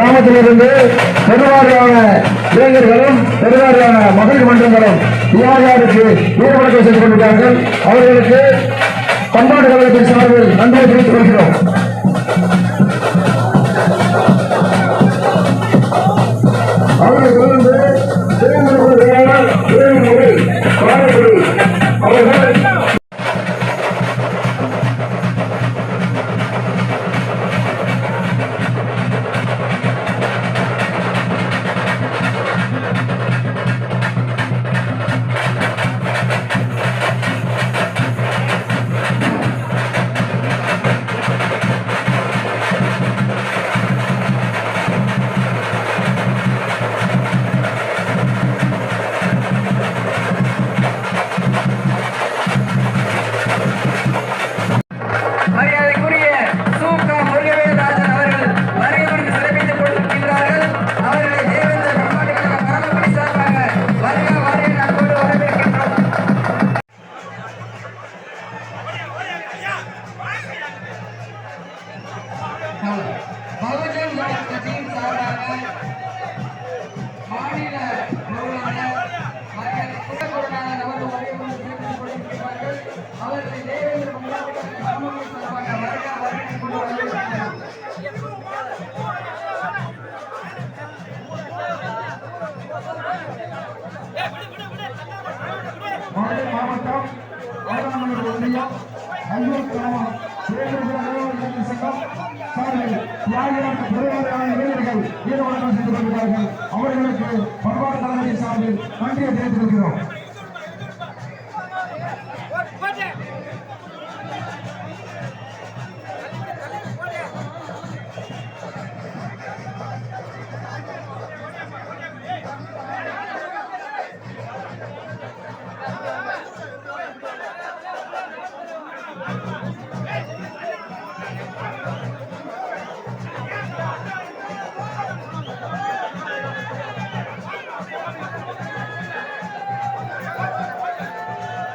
கிராமத்திலிருந்து பெருவாரியான இளைஞர்களும் பெருவாரியான மகளிர் மன்றங்களும் தியாகியாருக்கு வீரவணக்கம் செய்து கொண்டிருக்கிறார்கள். அவர்களுக்கு பண்பாட்டு கழகத்தின் சார்பில் நன்றியை தெரிவித்துக் கொள்கிறோம். அவர்கள் தொடர்ந்து அவர்கள் மாநில பொருளாளர் மரியாதை குலகுருநாதன் அவர்கள் வருகை சிறப்பித்துக் கொண்டிருக்கிறார்கள். அவர்களை தேவேந்திர சார்பாக வருக மாவட்டம் ஒன்றியம் கிராமம் தேவேந்திர சங்கம் சார்பில் இளைஞர்கள் வீரவணக்கம் செய்து கொண்டிருக்கிறார்கள் அவர்களுக்கு பண்பாடு கழகத்தின் சார்பில் தெரிவித்துக் கொள்கிறோம்